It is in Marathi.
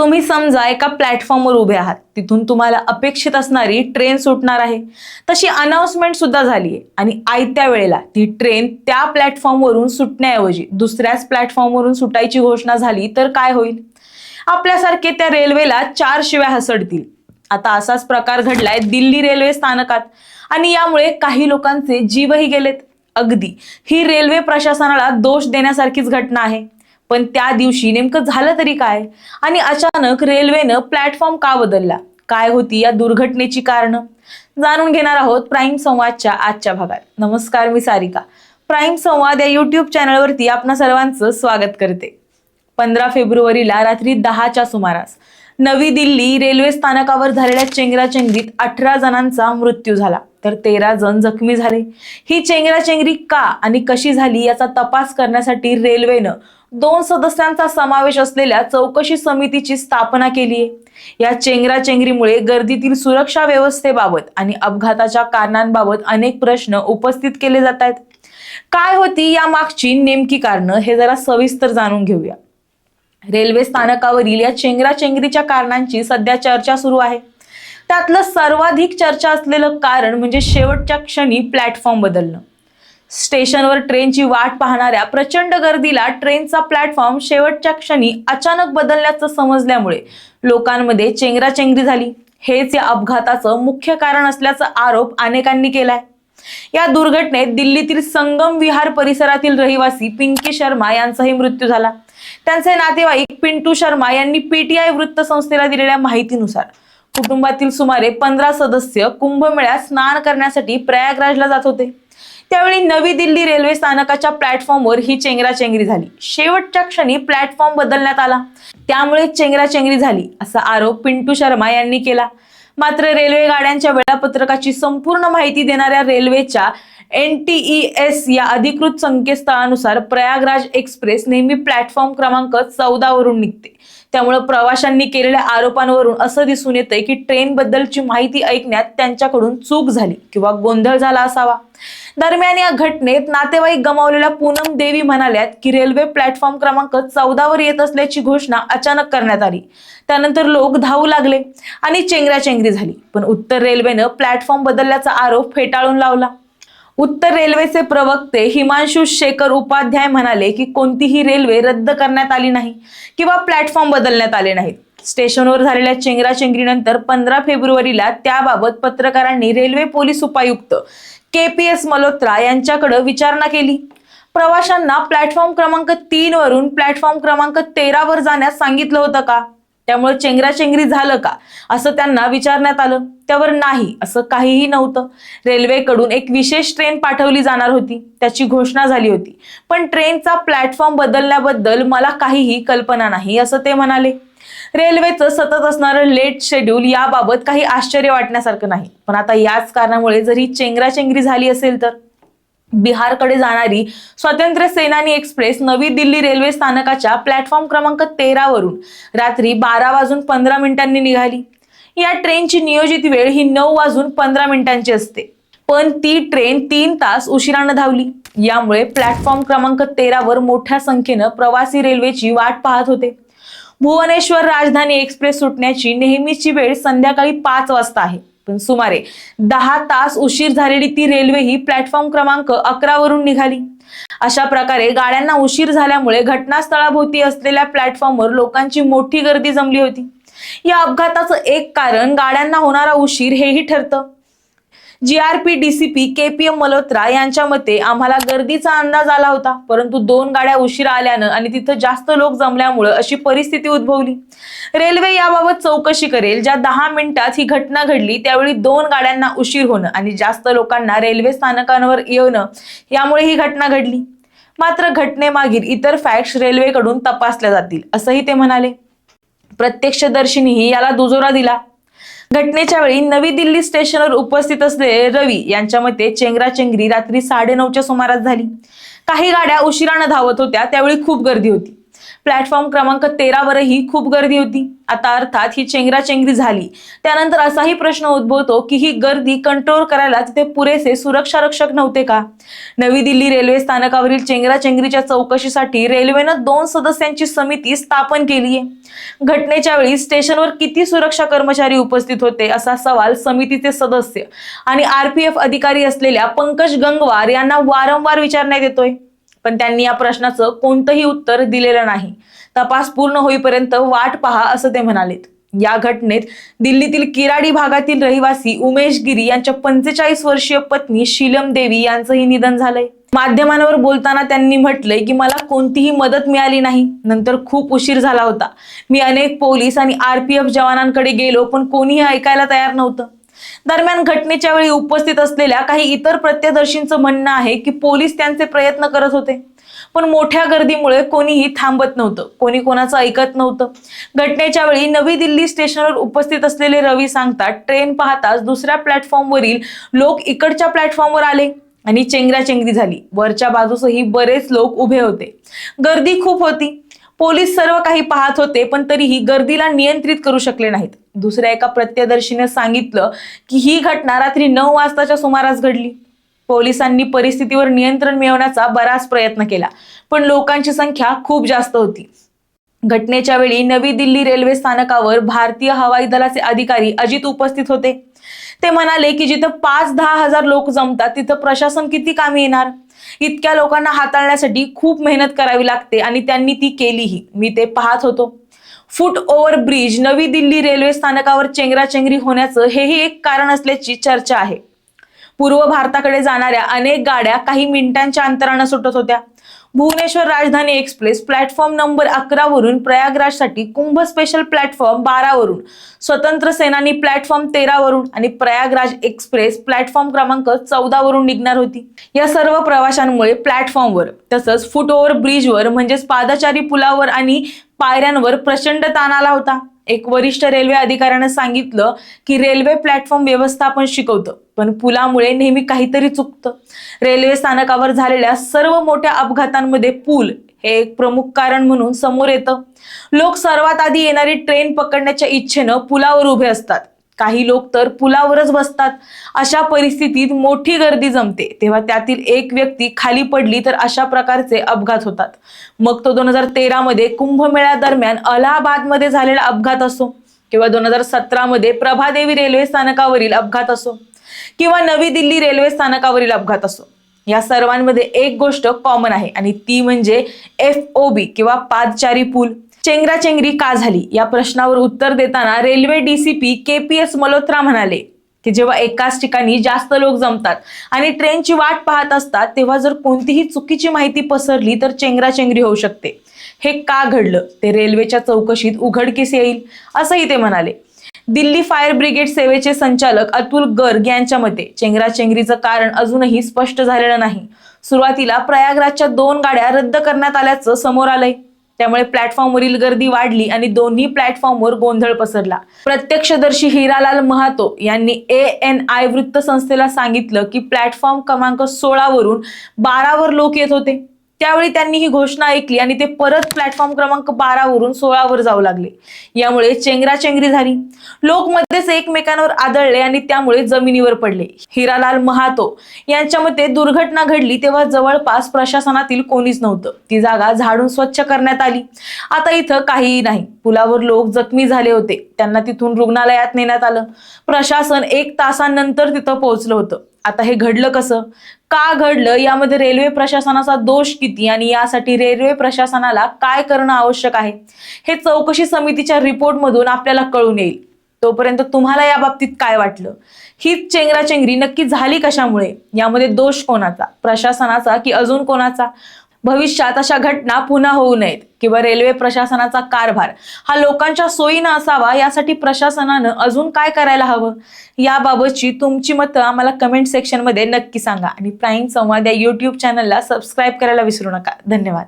तुम्ही समजा एका प्लॅटफॉर्मवर उभे आहात तिथून तुम्हाला अपेक्षित असणारी ट्रेन सुटणार आहे. तशी अनाउन्समेंट सुद्धा झाली आहे आणि आयत्या वेळेला ती ट्रेन त्या प्लॅटफॉर्मवरून सुटण्याऐवजी दुसऱ्याच प्लॅटफॉर्मवरून सुटायची घोषणा झाली तर काय होईल? आपल्यासारखे त्या रेल्वेला चार शिव्या हसडतील. आता असाच प्रकार घडलाय दिल्ली रेल्वे स्थानकात. आणि यामुळे काही लोकांचे जीवही गेलेत. अगदी. ही रेल्वे प्रशासनाला दोष देण्यासारखीच घटना आहे. पण त्या दिवशी नेमकं झालं तरी काय? आणि अचानक रेल्वेनं प्लॅटफॉर्म का बदलला? काय होती या दुर्घटनेची कारणं? जाणून घेणार आहोत प्राईम संवादच्या आजच्या भागात. नमस्कार मी सारिका. प्राईम संवाद या युट्यूब चॅनलवरती आपणा सर्वांचं स्वागत करते. पंधरा फेब्रुवारीला रात्री दहाच्या सुमारास नवी दिल्ली रेल्वे स्थानकावर झालेल्या चेंगराचेंगरीत अठरा जणांचा मृत्यू झाला. तर तेरा जण जखमी झाले. ही चेंगराचेंगरी का आणि कशी झाली याचा तपास करण्यासाठी रेल्वेनं दोन सदस्यांचा समावेश असलेल्या चौकशी समितीची स्थापना केली आहे. या चेंगराचेंगरीमुळे गर्दीतील सुरक्षा व्यवस्थेबाबत आणि अपघाताच्या कारणांबाबत अनेक प्रश्न उपस्थित केले जात आहेत. काय होती या मागची नेमकी कारणं हे जरा सविस्तर जाणून घेऊया. रेल्वे स्थानकावरील या चेंगराचेंगरीच्या कारणांची सध्या चर्चा सुरू आहे. त्यातलं सर्वाधिक चर्चा असलेलं कारण म्हणजे शेवटच्या क्षणी प्लॅटफॉर्म बदलणं. स्टेशनवर ट्रेनची वाट पाहणाऱ्या प्रचंड गर्दीला ट्रेनचा प्लॅटफॉर्म शेवटच्या क्षणी अचानक बदलल्याचं समजल्यामुळे लोकांमध्ये चेंगराचेंगरी झाली. हेच या अपघाताचं मुख्य कारण असल्याचा आरोप अनेकांनी केलाय. या दुर्घटनेत दिल्लीतील संगम विहार परिसरातील रहिवासी पिंकी शर्मा यांचाही मृत्यू झाला. त्यांचे नातेवाईक पिंटू शर्मा यांनी पीटीआय वृत्तसंस्थेला दिलेल्या माहितीनुसार कुटुंबातील सुमारे पंधरा सदस्य कुंभमेळ्यात स्नान करण्यासाठी प्रयागराजला जात होते. त्यावेळी नवी दिल्ली रेल्वे स्थानकाच्या प्लॅटफॉर्मवर ही चेंगराचेंगरी झाली. शेवटच्या क्षणी प्लॅटफॉर्म बदलण्यात आला. त्यामुळे चेंगराचेंगरी झाली असा आरोप पिंटू शर्मा यांनी केला. मात्र रेल्वे गाड्यांच्या वेळापत्रकाची संपूर्ण माहिती देणाऱ्या रेल्वेच्या एन टी ई एस या अधिकृत संकेतस्थळानुसार प्रयागराज एक्सप्रेस नेहमी प्लॅटफॉर्म क्रमांक चौदा वरून निघते. त्यामुळे प्रवाशांनी केलेल्या आरोपांवरून असं दिसून येतंय की ट्रेन बद्दलची माहिती ऐकण्यात त्यांच्याकडून चूक झाली किंवा गोंधळ झाला असावा. दरम्यान या घटनेत नातेवाईक गमावलेल्या पूनम देवी म्हणाल्यात की रेल्वे प्लॅटफॉर्म क्रमांक चौदावर येत असल्याची घोषणा अचानक करण्यात आली. त्यानंतर लोक धावू लागले आणि चेंगराचेंगरी झाली. पण उत्तर रेल्वेनं प्लॅटफॉर्म बदलल्याचा आरोप फेटाळून लावला. उत्तर रेल्वेचे प्रवक्ते हिमांशु शेखर उपाध्याय म्हणाले की कोणतीही रेल्वे रद्द करण्यात आली नाही किंवा प्लॅटफॉर्म बदलण्यात आले नाहीत. स्टेशनवर झालेल्या चेंगराचेंगरीनंतर पंधरा फेब्रुवारीला त्याबाबत पत्रकारांनी रेल्वे पोलीस उपायुक्त के पी एस मल्होत्रा यांच्याकडे विचारणा केली. प्रवाशांना प्लॅटफॉर्म क्रमांक तीन वरून प्लॅटफॉर्म क्रमांक तेरावर जाण्यास सांगितलं होतं का? त्यामुळे चेंगराचेंगरी झालं का? असं त्यांना विचारण्यात आलं. त्यावर नाही असं काहीही नव्हतं. रेल्वेकडून एक विशेष ट्रेन पाठवली जाणार होती. त्याची घोषणा झाली होती. पण ट्रेनचा प्लॅटफॉर्म बदलण्याबद्दल मला काहीही कल्पना नाही असं ते म्हणाले. रेल्वेचं सतत असणारं लेट शेड्यूल याबाबत काही आश्चर्य वाटण्यासारखं नाही. पण आता याच कारणामुळे जरी चेंगराचेंगरी झाली असेल तर? बिहारकडे जाणारी स्वातंत्र्य सेनानी एक्सप्रेस नवी दिल्ली रेल्वे स्थानकाच्या प्लॅटफॉर्म क्रमांक तेरा वरून रात्री बारा वाजून पंधरा मिनिटांनी निघाली. या ट्रेनची नियोजित वेळ ही नऊ वाजून पंधरा मिनिटांची असते. पण ती ट्रेन तीन तास उशिरानं धावली. यामुळे प्लॅटफॉर्म क्रमांक तेरावर मोठ्या संख्येनं प्रवासी रेल्वेची वाट पाहत होते. भुवनेश्वर राजधानी एक्सप्रेस सुटण्याची नेहमीची वेळ संध्याकाळी पाच वाजता आहे. पण सुमारे दहा तास उशीर झालेली ती रेल्वे ही प्लॅटफॉर्म क्रमांक अकरा वरून निघाली. अशा प्रकारे गाड्यांना उशीर झाल्यामुळे घटनास्थळाभोवती असलेल्या प्लॅटफॉर्मवर लोकांची मोठी गर्दी जमली होती. या अपघाताचं एक कारण गाड्यांना होणारा उशीर हेही ठरतं. GRP DCP K P M Malhotra यांच्या मते आम्हाला गर्दीचा अंदाज आला होता. परंतु दोन गाड्या उशिरा आल्यानं आणि तिथं जास्त लोक जमल्यामुळं अशी परिस्थिती उद्भवली. रेल्वे याबाबत चौकशी करेल. ज्या दहा मिनिटात ही घटना घडली त्यावेळी दोन गाड्यांना उशीर होणं आणि जास्त लोकांना रेल्वे स्थानकांवर येणं यामुळे ही घटना घडली. मात्र घटनेमागील इतर फॅक्ट्स रेल्वेकडून तपासल्या जातील असंही ते म्हणाले. प्रत्यक्षदर्शींनीही याला दुजोरा दिला. घटनेच्या वेळी नवी दिल्ली स्टेशनवर उपस्थित असलेले रवी यांच्या मते चेंगराचेंगरी रात्री साडेनऊच्या सुमारास झाली. काही गाड्या उशिरानं धावत होत्या त्यावेळी खूप गर्दी होती. प्लॅटफॉर्म क्रमांक तेरावरही खूप गर्दी होती. आता अर्थात ही चेंगराचेंगरी झाली. त्यानंतर असाही प्रश्न उद्भवतो की ही गर्दी कंट्रोल करायला तिथे पुरेसे सुरक्षा रक्षक नव्हते का? नवी दिल्ली रेल्वे स्थानकावरील चेंगराचेंगरीच्या चौकशीसाठी रेल्वेनं दोन सदस्यांची समिती स्थापन केली आहे घटनेच्या वेळी स्टेशनवर किती सुरक्षा कर्मचारी उपस्थित होते असा सवाल समितीचे सदस्य आणि आरपीएफ अधिकारी असलेल्या पंकज गंगवार यांना वारंवार विचारण्यात येतोय. पण त्यांनी या प्रश्नाचं कोणतंही उत्तर दिलेलं नाही. तपास पूर्ण होईपर्यंत वाट पहा असं ते म्हणालेत. या घटनेत दिल्लीतील किराडी भागातील रहिवासी उमेश गिरी यांच्या पंचेचाळीस वर्षीय पत्नी शीलम देवी यांचंही निधन झालंय. माध्यमांवर बोलताना त्यांनी म्हटलंय की मला कोणतीही मदत मिळाली नाही. नंतर खूप उशीर झाला होता. मी अनेक पोलीस आणि आरपीएफ जवानांकडे गेलो पण कोणीही ऐकायला तयार नव्हतं. दरम्यान घटनेच्या वेळी उपस्थित असलेल्या काही इतर प्रत्यदर्शींचं म्हणणं आहे की पोलीस त्यांचे प्रयत्न करत होते. पण मोठ्या गर्दीमुळे कोणीही थांबत नव्हतं. कोणी कोणाचं ऐकत नव्हतं. घटनेच्या वेळी नवी दिल्ली स्टेशनवर उपस्थित असलेले रवी सांगतात ट्रेन पाहताच दुसऱ्या प्लॅटफॉर्मवरील लोक इकडच्या प्लॅटफॉर्मवर आले आणि चेंगराचेंगरी झाली. वरच्या बाजूसही बरेच लोक उभे होते. गर्दी खूप होती. पोलीस सर्व काही पाहत होते पण तरीही गर्दीला नियंत्रित करू शकले नाहीत. दुसऱ्या एका प्रत्यदर्शीने सांगितलं की ही घटना रात्री नऊ वाजताच्या सुमारास घडली. पोलिसांनी परिस्थितीवर नियंत्रण मिळवण्याचा बराच प्रयत्न केला पण लोकांची संख्या खूप जास्त होती. घटनेच्या वेळी नवी दिल्ली रेल्वे स्थानकावर भारतीय हवाई दलाचे अधिकारी अजित उपस्थित होते. ते म्हणाले की जिथं पाच दहा हजार लोक जमतात तिथं प्रशासन किती कामी येणार? इतक्या लोकांना हाताळण्यासाठी खूप मेहनत करावी लागते आणि त्यांनी ती केलीही. मी ते पाहत होतो. फुट ओव्हर ब्रिज नवी दिल्ली रेल्वे स्थानकावर चेंगराचेंगरी होण्याचं हेही एक कारण असल्याची चर्चा आहे. पूर्व भारताकडे जाणाऱ्या अनेक गाड्या काही मिनिटांच्या अंतरानं सुटत होत्या. Bhubaneswar Rajdhani express platform number अकरा वरून प्रयागराजसाठी कुंभ स्पेशल प्लॅटफॉर्म बारा वरून स्वतंत्र सेनानी प्लॅटफॉर्म तेरा वरून आणि प्रयागराज एक्सप्रेस प्लॅटफॉर्म क्रमांक चौदा वरून निघणार होती. या सर्व प्रवाशांमुळे प्लॅटफॉर्मवर तसंच फुटओव्हर ब्रिजवर म्हणजेच पादचारी पुलावर आणि पायऱ्यांवर प्रचंड ताण आला होता. एक वरिष्ठ रेल्वे अधिकाऱ्यानं सांगितलं की रेल्वे प्लॅटफॉर्म व्यवस्थापन शिकवतं. पण पुलामुळे नेहमी काहीतरी चुकतं. रेल्वे स्थानकावर झालेल्या सर्व मोठ्या अपघातांमध्ये पूल हे एक प्रमुख कारण म्हणून समोर येतं. लोक सर्वात आधी येणारी ट्रेन पकडण्याच्या इच्छेनं पुलावर उभे असतात. काही लोक तर पुलावरच बसतात. अशा परिस्थितीत मोठी गर्दी जमते. तेव्हा त्यातील एक व्यक्ती खाली पडली तर अशा प्रकारचे अपघात होतात. मग तो दोन हजार तेरा मध्ये दरम्यान अलाहाबादमध्ये झालेला अपघात असो किंवा दोन हजार सतरामध्ये प्रभादेवी रेल्वे स्थानकावरील अपघात असो. किंवा नवी दिल्ली रेल्वे स्थानकावरील अपघात असो. या सर्वांमध्ये एक गोष्ट कॉमन आहे आणि ती म्हणजे एफ ओ बी किंवा पादचारी पूल. चेंगराचेंगरी का झाली? या प्रश्नावर उत्तर देताना railway DCP K P S Malhotra म्हणाले की जेव्हा एकाच ठिकाणी जास्त लोक जमतात आणि ट्रेनची वाट पाहत असतात तेव्हा जर कोणतीही चुकीची माहिती पसरली तर चेंगराचेंगरी होऊ शकते. हे का घडलं? ते रेल्वेच्या चौकशीत उघडकीस येईल असंही ते म्हणाले. दिल्ली फायर ब्रिगेड सेवेचे संचालक अतुल गर्ग यांच्या मते चेंगराचेंगरीचं कारण अजूनही स्पष्ट झालेलं नाही. सुरुवातीला प्रयागराजच्या दोन गाड्या रद्द करण्यात आल्याचं समोर आलंय. त्यामुळे प्लॅटफॉर्मवरील गर्दी वाढली आणि दोन्ही प्लॅटफॉर्मवर गोंधळ पसरला. प्रत्यक्षदर्शी हिरालाल महातो यांनी ए एन आय वृत्तसंस्थेला सांगितलं की प्लॅटफॉर्म क्रमांक सोळावरून बारावर लोक येत होते. त्यावेळी त्यांनी ही घोषणा ऐकली आणि ते परत प्लॅटफॉर्म क्रमांक बारा वरून सोळावर जाऊ लागले. यामुळे चेंगराचेंगरी झाली. लोक मध्येच एकमेकांवर आदळले आणि त्यामुळे जमिनीवर पडले. हिरालाल महातो यांच्या मते दुर्घटना घडली तेव्हा जवळपास प्रशासनातील कोणीच नव्हतं. ती जागा झाडून स्वच्छ करण्यात आली. आता इथं काहीही नाही. पुलावर लोक जखमी झाले होते. त्यांना तिथून रुग्णालयात नेण्यात आलं. प्रशासन एक तासानंतर तिथं पोहोचलं होतं. आता हे घडलं कसं? का घडलं? यामध्ये रेल्वे प्रशासनाचा दोष किती? आणि यासाठी रेल्वे प्रशासनाला काय करणं आवश्यक आहे? हे चौकशी समितीच्या रिपोर्टमधून आपल्याला कळून येईल. तोपर्यंत तुम्हाला या बाबतीत काय वाटलं? ही चेंगराचेंगरी नक्की झाली कशामुळे? यामध्ये दोष कोणाचा? प्रशासनाचा की अजून कोणाचा? भविष्यात अशा घटना पुन्हा होऊ नयेत किंवा रेल्वे प्रशासनाचा कारभार हा लोकांच्या सोयीनं असावा यासाठी प्रशासनानं अजून काय करायला हवं? याबाबतची तुमची मतं आम्हाला कमेंट सेक्शनमध्ये नक्की सांगा. आणि प्राईम संवाद या यूट्यूब चॅनलला सबस्क्राईब करायला विसरू नका. धन्यवाद.